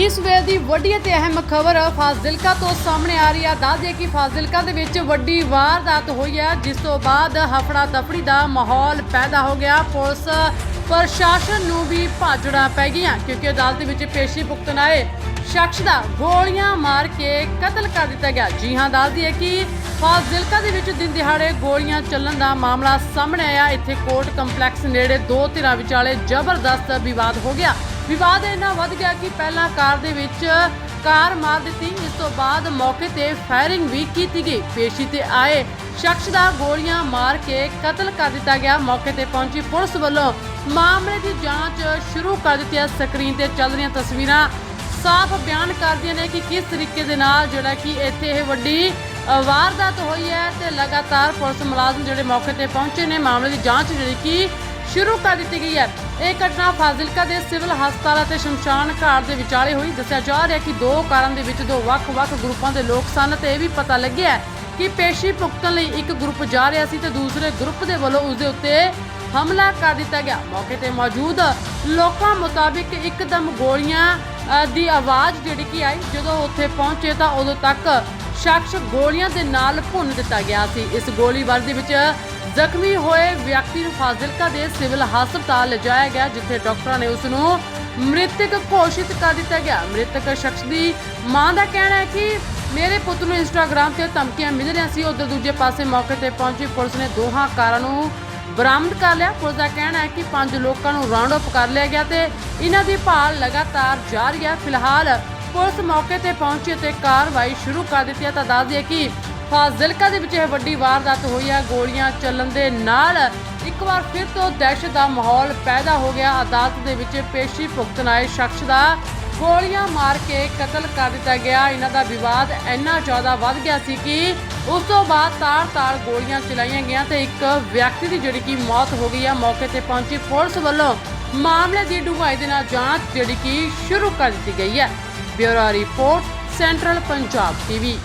ਇਸ ਵੇਲੇ ਦੀ ਵੱਡੀ ਅਤੇ ਅਹਿਮ ਖਬਰ ਫਾਜ਼ਿਲਕਾ ਤੋਂ ਸਾਹਮਣੇ ਆ ਰਹੀ ਹੈ ਦੱਸਦੇ ਕਿ ਫਾਜ਼ਿਲਕਾ ਦੇ ਵਿੱਚ ਵੱਡੀ ਵਾਰਦਾਤ ਹੋਈ ਹੈ ਜਿਸ ਤੋਂ ਬਾਅਦ ਹਫੜਾ ਦਫੜੀ ਦਾ ਮਾਹੌਲ ਪੈਦਾ ਹੋ ਗਿਆ। ਪੁਲਿਸ ਪ੍ਰਸ਼ਾਸਨ ਨੂੰ ਵੀ ਭਾਜੜਾਂ ਪੈ ਗਈਆਂ, ਕਿਉਂਕਿ ਅਦਾਲਤ ਦੇ ਵਿੱਚ ਪੇਸ਼ੀ ਭੁਗਤਣ ਆਏ ਸ਼ਖਸ ਦਾ ਗੋਲੀਆਂ ਮਾਰ ਕੇ ਕਤਲ ਕਰ ਦਿੱਤਾ ਗਿਆ। ਜੀ ਹਾਂ ਦੱਸਦੀ ਹੈ ਕਿ ਫਾਜ਼ਿਲਕਾ ਦੇ ਵਿੱਚ ਦਿਨ ਦਿਹਾੜੇ ਗੋਲੀਆਂ ਚੱਲਣ ਦਾ ਮਾਮਲਾ ਸਾਹਮਣੇ ਆਇਆ। ਇੱਥੇ ਕੋਰਟ ਕੰਪਲੈਕਸ ਨੇੜੇ ਦੋ ਧਿਰਾਂ ਵਿਚਾਲੇ ਜ਼ਬਰਦਸਤ ਵਿਵਾਦ ਹੋ ਗਿਆ। ਵਿਵਾਦ ਇੰਨਾ ਵੱਧ ਗਿਆ ਕਿ ਪਹਿਲਾਂ ਕਾਰ ਦੇ ਵਿੱਚ ਕਾਰ ਮਾਰ ਦਿੱਤੀ। ਇਸ ਤੋਂ ਬਾਅਦ ਮੌਕੇ ਤੇ ਫਾਇਰਿੰਗ ਵੀ ਕੀਤੀ ਗਈ। ਪੇਸ਼ੀ ਤੇ ਆਏ ਸ਼ਖਸ ਦਾ ਗੋਲੀਆਂ ਮਾਰ ਕੇ ਕਤਲ ਕਰ ਦਿੱਤਾ ਗਿਆ। ਮੌਕੇ ਤੇ ਪਹੁੰਚੀ ਪੁਲਿਸ ਵੱਲੋਂ ਮਾਮਲੇ ਦੀ ਜਾਂਚ ਸ਼ੁਰੂ ਕਰ ਦਿੱਤੀ ਹੈ। ਸਕਰੀਨ ਤੇ ਚੱਲ ਰਹੀਆਂ ਤਸਵੀਰਾਂ ਸਾਫ਼ ਬਿਆਨ ਕਰਦੀਆਂ ਨੇ ਕਿ ਕਿਸ ਤਰੀਕੇ ਦੇ ਨਾਲ ਜਿਹੜਾ ਕਿ ਇੱਥੇ ਇਹ ਵੱਡੀ ਵਾਰਦਾਤ ਹੋਈ ਹੈ ਤੇ ਲਗਾਤਾਰ ਪੁਲਿਸ ਮੁਲਾਜ਼ਮ ਜਿਹੜੇ ਮੌਕੇ ਤੇ ਪਹੁੰਚੇ ਨੇ, ਮਾਮਲੇ ਦੀ ਜਾਂਚ ਜਿਹੜੀ ਕਿ ਸ਼ੁਰੂ ਕਰ ਦਿੱਤੀ ਗਈ ਹੈ। ਇਹ ਘਟਨਾ ਫਾਜ਼ਿਲਕਾ ਦੇ ਸਿਵਲ ਹਸਪਤਾਲ ਅਤੇ ਸ਼ਮਸ਼ਾਨ ਘਾਟ ਦੇ ਵਿਚਾਲੇ ਹੋਈ। ਦੱਸਿਆ ਜਾ ਰਿਹਾ ਕਿ ਦੋ ਕਾਰਾਂ ਦੇ ਵਿੱਚ ਦੋ ਵੱਖ-ਵੱਖ ਗਰੁੱਪਾਂ ਦੇ ਲੋਕ ਸਨ ਤੇ ਇਹ ਵੀ ਪਤਾ ਲੱਗਿਆ ਕਿ ਪੇਸ਼ੀ ਭੁਗਤਣ ਲਈ ਇੱਕ ਗਰੁੱਪ ਜਾ ਰਿਹਾ ਸੀ ਤੇ ਦੂਸਰੇ ਗਰੁੱਪ ਦੇ ਵੱਲੋਂ ਉਸ ਦੇ ਉੱਤੇ ਹਮਲਾ ਕਰ ਦਿੱਤਾ ਗਿਆ। ਮੌਕੇ ਤੇ ਮੌਜੂਦ ਲੋਕਾਂ ਮੁਤਾਬਿਕ ਇੱਕਦਮ ਗੋਲੀਆਂ ਦੀ ਆਵਾਜ਼ ਜਿਹੜੀ ਕਿ ਆਈ, ਜਦੋਂ ਉੱਥੇ ਪਹੁੰਚੇ ਤਾਂ ਉਦੋਂ ਤੱਕ ਸ਼ਖਸ ਗੋਲੀਆਂ ਦੇ ਨਾਲ ਭੁੰਨ ਦਿੱਤਾ ਗਿਆ ਸੀ। ਇਸ ਗੋਲੀਬਾਰੀ ਦੇ ਵਿੱਚ ਜ਼ਖਮੀ ਹੋਏ ਵਿਅਕਤੀ ਨੂੰ ਫਾਜ਼ਿਲਕਾ ਦੇ ਸਿਵਲ ਹਸਪਤਾਲ ਲਿਜਾਇਆ ਗਿਆ, ਜਿੱਥੇ ਡਾਕਟਰਾਂ ਨੇ ਉਸ ਨੂੰ ਮ੍ਰਿਤਕ ਘੋਸ਼ਿਤ ਕਰ ਦਿੱਤਾ ਗਿਆ। ਮ੍ਰਿਤਕ ਸ਼ਖਸ ਦੀ ਮਾਂ ਦਾ ਕਹਿਣਾ ਹੈ ਕਿ ਮੇਰੇ ਪੁੱਤ ਨੂੰ ਇੰਸਟਾਗ੍ਰam ਤੇ ਧਮਕੀਆਂ ਮਿਲ ਰਹੀਆਂ ਸੀ। ਉਧਰ ਦੂਜੇ ਪਾਸੇ ਮੌਕੇ ਤੇ ਪਹੁੰਚੀ ਪੁਲਿਸ ਨੇ ਦੋਹਾਂ ਕਾਰਾਂ ਨੂੰ ਬਰਾਮਦ ਕਰ ਲਿਆ। ਪੁਲਿਸ ਦਾ ਕਹਿਣਾ ਹੈ ਕਿ ਪੰਜ ਲੋਕਾਂ ਨੂੰ ਰਾਉਂਡ ਅਪ ਕਰ ਲਿਆ ਗਿਆ ਤੇ ਇਹਨਾਂ ਦੀ ਭਾਲ ਲਗਾਤਾਰ ਜਾਰੀ ਹੈ। ਫਿਲਹਾਲ ਪੁਲਿਸ ਮੌਕੇ ਤੇ ਪਹੁੰਚੀ ਤੇ ਕਾਰਵਾਈ ਸ਼ੁਰੂ ਕਰ ਦਿੱਤੀ ਹੈ। ਤਾਂ ਦੱਸ ਦਈਏ ਕਿ ਫਾਜ਼ਿਲਕਾ ਦੇ ਵਿੱਚ ਇਹ ਵੱਡੀ ਵਾਰਦਾਤ ਹੋਈ ਹੈ। ਗੋਲੀਆਂ ਚੱਲਣ ਦੇ ਨਾਲ ਇੱਕ ਵਾਰ ਫਿਰ ਤੋਂ ਦਹਿਸ਼ਤ ਦਾ ਮਾਹੌਲ ਪੈਦਾ ਹੋ ਗਿਆ। ਅਦਾਲਤ ਦੇ ਵਿੱਚ ਪੇਸ਼ੀ ਭੁਗਤਣ ਆਏ ਸ਼ਖਸ ਦਾ ਗੋਲੀਆਂ ਮਾਰ ਕੇ ਕਤਲ ਕਰ ਦਿੱਤਾ ਗਿਆ। ਇਹਨਾਂ ਦਾ ਵਿਵਾਦ ਇੰਨਾ ਜ਼ਿਆਦਾ ਵੱਧ ਗਿਆ ਸੀ ਕਿ ਉਸ ਤੋਂ ਬਾਅਦ ਤਾਰ-ਤਾਰ ਗੋਲੀਆਂ ਚਲਾਈਆਂ ਗਈਆਂ ਤੇ ਇੱਕ ਵਿਅਕਤੀ ਦੀ ਜਿਹੜੀ ਕਿ ਮੌਤ ਹੋ ਗਈ ਹੈ। ਮੌਕੇ ਤੇ ਪਹੁੰਚੀ ਪੁਲਿਸ ਵੱਲੋਂ ਮਾਮਲੇ ਦੀ ਡੂੰਘਾਈ ਦੇ ਨਾਲ ਜਾਂਚ ਜਿਹੜੀ ਕਿ ਸ਼ੁਰੂ ਕਰ ਦਿੱਤੀ ਗਈ ਹੈ। Bureau report, Central Punjab TV.